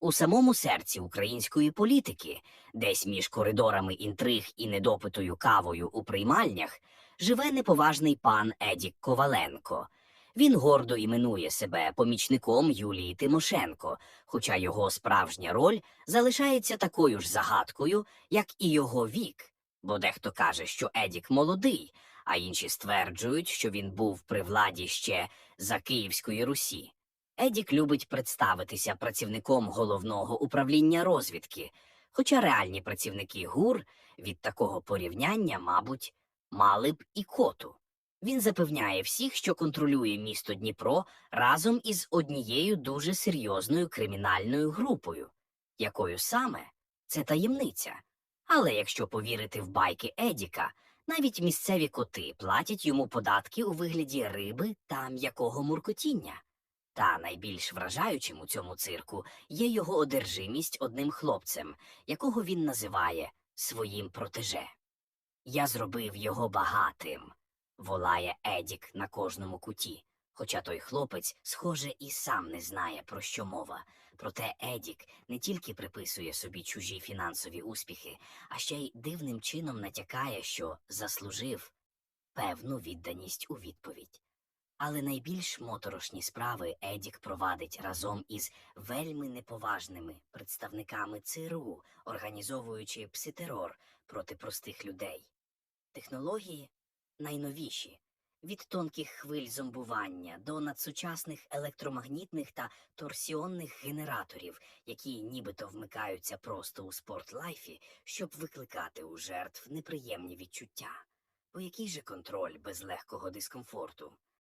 У самому серці української політики, десь між коридорами інтриг і недопитою кавою у приймальнях, живе неповажний пан Едік Коваленко. Він гордо іменує себе помічником Юлії Тимошенко, хоча його справжня роль залишається такою ж загадкою, як і його вік. Бо дехто каже, що Едік молодий, а інші стверджують, що він був при владі ще за Київської Русі. Едік любить представитися працівником головного управління розвідки, хоча реальні працівники ГУР від такого порівняння, мабуть, мали б і коту. Він запевняє всіх, що контролює місто Дніпро разом із однією дуже серйозною кримінальною групою, якою саме це таємниця. Але якщо повірити в байки Едіка, навіть місцеві коти платять йому податки у вигляді риби та м'якого муркотіння. Та найбільш вражаючим у цьому цирку є його одержимість одним хлопцем, якого він називає своїм протеже. Я зробив його багатим, волає Едік на кожному куті. Хоча той хлопець, схоже, і сам не знає, про що мова. Проте Едік не тільки приписує собі чужі фінансові успіхи, а ще й дивним чином натякає, що заслужив певну відданість у відповідь. Але найбільш моторошні справи Едік провадить разом із вельми неповажними представниками ЦРУ, організовуючи пситерор проти простих людей. Технології найновіші від тонких хвиль зомбування до надсучасних електромагнітних та торсіонних генераторів, які нібито вмикаються просто у спортлайфі, щоб викликати у жертв неприємні відчуття. Бо який же контроль без легкого дискомфорту?